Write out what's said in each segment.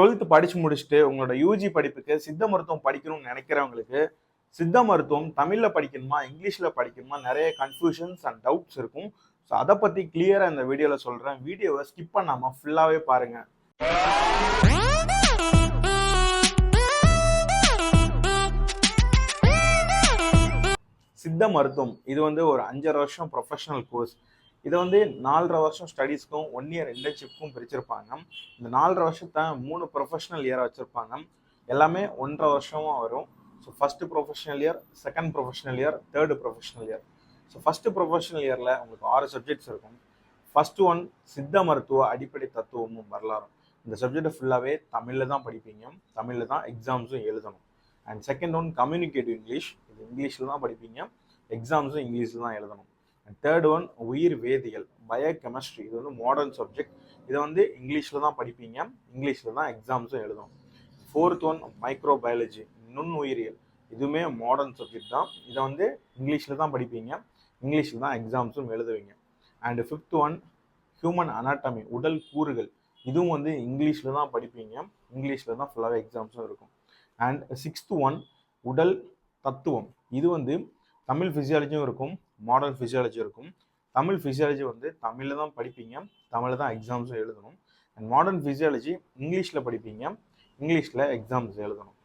Twelfth படிச்சு முடிச்சுட்டு உங்களோட யூஜி படிப்புக்கு சித்த மருத்துவம் படிக்கணும்னு நினைக்கிறவங்களுக்கு சித்த மருத்துவம் தமிழில் படிக்கணுமா இங்கிலீஷில் படிக்கணுமா நிறைய கன்ஃபியூஷன்ஸ் அண்ட் டவுட்ஸ் இருக்கும். ஸோ அதை பற்றி கிளியராக இந்த வீடியோவில் சொல்கிறேன் வீடியோவை ஸ்கிப் பண்ணாமல் ஃபுல்லாகவே பாருங்கள் சித்த மருத்துவம் இது வந்து ஒரு அஞ்சரை வருஷம் ப்ரொஃபஷனல் கோர்ஸ் இதை வந்து நாலரை வருஷம் ஸ்டடீஸ்க்கும் ஒன் இயர் இன்டர்ன்ஷிப்க்கும் பிரிச்சிருப்பாங்க. இந்த நாலரை வருஷத்தை மூணு ப்ரொஃபஷனல் இயராக வச்சுருப்பாங்க. எல்லாமே ஒன்றரை வருஷமாக வரும். So first professional year second professional year third professional year so first professional இயரில் உங்களுக்கு ஆறு சப்ஜெக்ட்ஸ் இருக்கும். ஃபர்ஸ்ட் ஒன் சித்த மருத்துவ அடிப்படை தத்துவமும் வரலாறும். இந்த சப்ஜெக்டை ஃபுல்லாகவே தமிழில் தான் படிப்பீங்க. தமிழில் தான் எக்ஸாம்ஸும் எழுதணும். And second one communicative English இது இங்கிலீஷில் தான் படிப்பீங்க. எக்ஸாம்ஸும் இங்கிலீஷில் தான் எழுதணும். தேர்ட் ஒன் உயிர் வேதியியல் பயோ கெமிஸ்ட்ரி இது வந்து மாடர்ன் சப்ஜெக்ட் இதை வந்து இங்கிலீஷில் தான் படிப்பீங்க. இங்கிலீஷில் தான் எக்ஸாம்ஸும் எழுதும் ஃபோர்த் ஒன் மைக்ரோ பயாலஜி நுண்ணுயிரியல். இதுவுமே மாடர்ன் சப்ஜெக்ட் தான். இதை வந்து இங்கிலீஷில் தான் படிப்பீங்க. இங்கிலீஷில் தான் எக்ஸாம்ஸும் எழுதுவீங்க. And fifth one human anatomy உடல் கூறுகள். இதுவும் வந்து இங்கிலீஷில் தான் படிப்பீங்க. இங்கிலீஷில் தான் ஃபுல்லாகவே எக்ஸாம்ஸும் இருக்கும். அண்ட் சிக்ஸ்த் ஒன் உடல் தத்துவம். இது வந்து தமிழ் ஃபிசியாலஜியும் இருக்கும். மாடர்ன் ஃபிசியாலஜி இருக்கும். தமிழ் ஃபிசியாலஜி வந்து தமிழில் தான் படிப்பீங்க. தமிழில் தான் எக்ஸாம்ஸும் எழுதணும். அண்ட் மாடர்ன் ஃபிசியாலஜி இங்கிலீஷில் படிப்பீங்க. இங்கிலீஷில் எக்ஸாம்ஸ் எழுதணும்.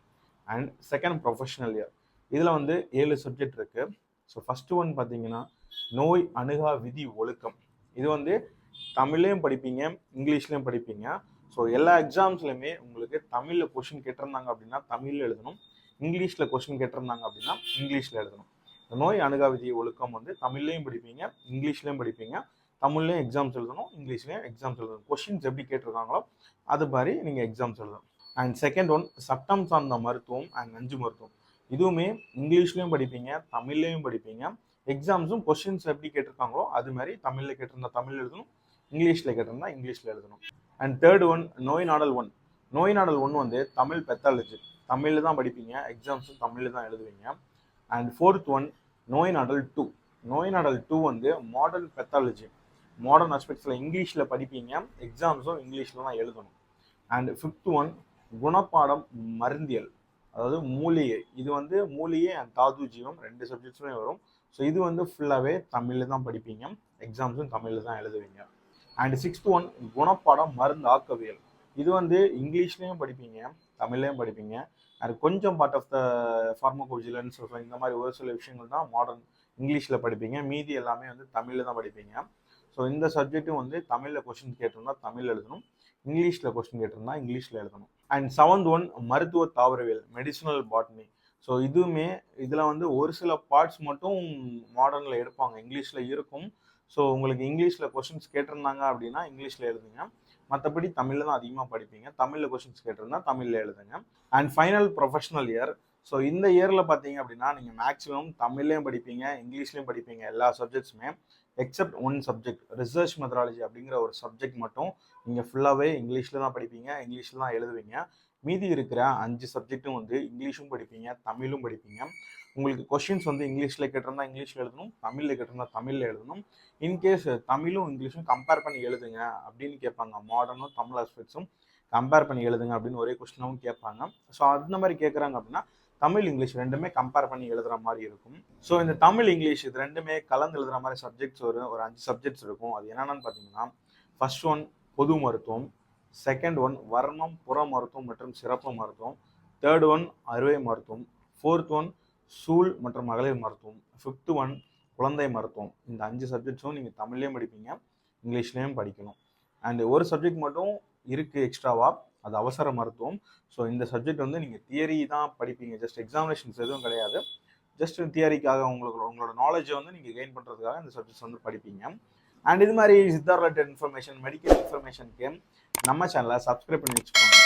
அண்ட் செகண்ட் ப்ரொஃபஷனல் இயர் இதில் வந்து ஏழு சப்ஜெக்ட் இருக்குது ஸோ ஃபஸ்ட்டு ஒன் பார்த்தீங்கன்னா நோய் அணுகா விதி ஒழுக்கம். இது வந்து தமிழ்லேயும் படிப்பீங்க இங்கிலீஷ்லையும் படிப்பீங்க. ஸோ எல்லா எக்ஸாம்ஸ்லையுமே உங்களுக்கு தமிழில் கொஷின் கேட்டிருந்தாங்க அப்படின்னா தமிழில் எழுதணும். இங்கிலீஷில் கொஷின் கேட்டிருந்தாங்க அப்படின்னா இங்கிலீஷில் எழுதணும். நோய் அணுகா விதி ஒழுக்கம் வந்து தமிழ்லையும் படிப்பீங்க இங்கிலீஷ்லையும் படிப்பீங்க. தமிழ்லையும் எக்ஸாம்ஸ் எழுதணும் இங்கிலீஷ்லையும் எக்ஸாம்ஸ் எழுதணும். கொஷின்ஸ் எப்படி கேட்டிருக்காங்களோ அது மாதிரி நீங்கள் எக்ஸாம்ஸ் எழுதணும். அண்ட் செகண்ட் ஒன் சட்டம் சார்ந்த மருத்துவம் அண்ட் நஞ்சு மருத்துவம். இதுவுமே இங்கிலீஷ்லையும் படிப்பீங்க தமிழ்லையும் படிப்பீங்க. எக்ஸாம்ஸும் கொஷின்ஸ் எப்படி கேட்டிருக்காங்களோ அது மாதிரி தமிழில் கேட்டிருந்தா தமிழ் எழுதணும் இங்கிலீஷில் கேட்டிருந்தா இங்கிலீஷில் எழுதணும். அண்ட் தேர்ட் ஒன் நோய் நாடல் ஒன். நோய் நாடல் ஒன் வந்து தமிழ் பெத்தாலஜி தமிழில் தான் படிப்பீங்க எக்ஸாம்ஸும் தமிழில் தான் எழுதுவீங்க. அண்ட் ஃபோர்த் ஒன் நோய் நாடல் டூ நோய் நாடல் டூ வந்து மாடர்ன் பெத்தாலஜி மாடர்ன் ஆஸ்பெக்ட்ஸில் இங்கிலீஷில் படிப்பீங்க. எக்ஸாம்ஸும் இங்கிலீஷில் தான் எழுதணும். அண்ட் ஃபிஃப்த் ஒன் குணப்பாடம் மருந்தியல். அதாவது மூலிகை. இது வந்து மூலிகை அண்ட் தாது ஜீவம் ரெண்டு சப்ஜெக்ட்ஸுமே வரும். ஸோ இது வந்து ஃபுல்லாகவே தமிழில் தான் படிப்பீங்க. எக்ஸாம்ஸும் தமிழில் தான் எழுதுவீங்க. அண்ட் சிக்ஸ்த் ஒன் குணப்பாடம் மருந்து ஆக்கவியல் இது வந்து இங்கிலீஷ்லேயும் படிப்பீங்க. தமிழ்லையும் படிப்பீங்க. அது கொஞ்சம் பார்ட் ஆஃப் த ஃபார்மகோஜிலன்ஸ் இந்த மாதிரி ஒரு சில விஷயங்கள் தான் மாடர்ன் இங்கிலீஷில் படிப்பீங்க. மீதி எல்லாமே வந்து தமிழில் தான் படிப்பீங்க. ஸோ இந்த சப்ஜெக்ட்டும் வந்து தமிழில் கொஸ்டின் கேட்டிருந்தா தமிழ் எழுதணும். இங்கிலீஷில் கொஸ்டின் கேட்டிருந்தா இங்கிலீஷில் எழுதணும். அண்ட் செவன்த் ஒன் மருத்துவ தாவரவியல் மெடிசினல் பாட்னி ஸோ இதுவுமே இதில் வந்து ஒரு சில பார்ட்ஸ் மட்டும் மாடர்னில் எடுப்பாங்க. இங்கிலீஷில் இருக்கும். ஸோ உங்களுக்கு இங்கிலீஷில் கொஷின்ஸ் கேட்டிருந்தாங்க அப்படின்னா இங்கிலீஷில் எழுதுங்க. மற்றபடி தமிழில் தான் அதிகமாக படிப்பீங்க. தமிழில் கொஷின்ஸ் கேட்டிருந்தா தமிழில் எழுதுங்க. And final professional year so இந்த இயரில் பார்த்தீங்க அப்படின்னா நீங்கள் மேக்ஸிமம் தமிழ்லையும் படிப்பீங்க இங்கிலீஷ்லையும் படிப்பீங்க எல்லா சப்ஜெக்ட்ஸுமே except one subject research methodology அப்படிங்கிற ஒரு சப்ஜெக்ட் மட்டும் நீங்கள் ஃபுல்லாகவே இங்கிலீஷில் தான் படிப்பீங்க இங்கிலீஷில் தான் எழுதுவீங்க. மீதி இருக்கிற அஞ்சு சப்ஜெக்ட்டும் வந்து இங்கிலீஷும் படிப்பீங்க தமிழும் படிப்பீங்க. உங்களுக்கு கொஷின்ஸ் வந்து இங்கிலீஷில் கேட்டிருந்தா இங்கிலீஷில் எழுதணும் தமிழில் கேட்டிருந்தா தமிழில் எழுதணும். இன்கேஸ் தமிழும் இங்கிலீஷும் கம்பேர் பண்ணி எழுதுங்க அப்படின்னு கேட்பாங்க. மாடர்னும் தமிழ் ஆஸ்பெக்ட்ஸும் கம்பேர் பண்ணி எழுதுங்க அப்படின்னு ஒரே கொஸ்டினாகவும் கேட்பாங்க. ஸோ அந்த மாதிரி கேட்குறாங்க அப்படின்னா தமிழ் இங்கிலீஷ் ரெண்டுமே கம்பேர் பண்ணி எழுதுற மாதிரி இருக்கும். ஸோ இந்த தமிழ் இங்கிலீஷ் இது ரெண்டுமே கலந்து எழுதுற மாதிரி சப்ஜெக்ட்ஸ் ஒரு ஒரு அஞ்சு சப்ஜெக்ட்ஸ் இருக்கும். அது என்னென்னு பார்த்தீங்கன்னா ஃபர்ஸ்ட் ஒன் பொது மருத்துவம். செகண்ட் ஒன் வர்ணம் புற மருத்துவம் மற்றும் சிறப்பு மருத்துவம் தேர்ட் ஒன் அறுவை மருத்துவம் ஃபோர்த் ஒன் சூழ் மற்றும் மகளிர் மருத்துவம் ஃபிஃப்த் ஒன் குழந்தை மருத்துவம் இந்த அஞ்சு சப்ஜெக்ட்ஸும் நீங்கள் தமிழ்லேயும் படிப்பீங்க இங்கிலீஷ்லேயும் படிக்கணும். அண்ட் ஒரு சப்ஜெக்ட் மட்டும் இருக்குது எக்ஸ்ட்ராவாக அது அவசர மருத்துவம். ஸோ இந்த சப்ஜெக்ட் வந்து நீங்கள் தியரி தான் படிப்பீங்க. ஜஸ்ட் எக்ஸாமினேஷன்ஸ் எதுவும் கிடையாது. ஜஸ்ட் தியரிக்காக உங்களுக்கு உங்களோட நாலேஜை வந்து நீங்கள் கெயின் பண்ணுறதுக்காக இந்த சப்ஜெக்ட்ஸ் வந்து படிப்பீங்க. அண்ட் இது மாதிரி சித்தா ரிலேட்டட் இன்ஃபர்மேஷன் மெடிக்கல் இன்ஃபர்மேஷனுக்கு நம்ம சேனலை சப்ஸ்கிரைப் பண்ணி வச்சுக்கோங்க.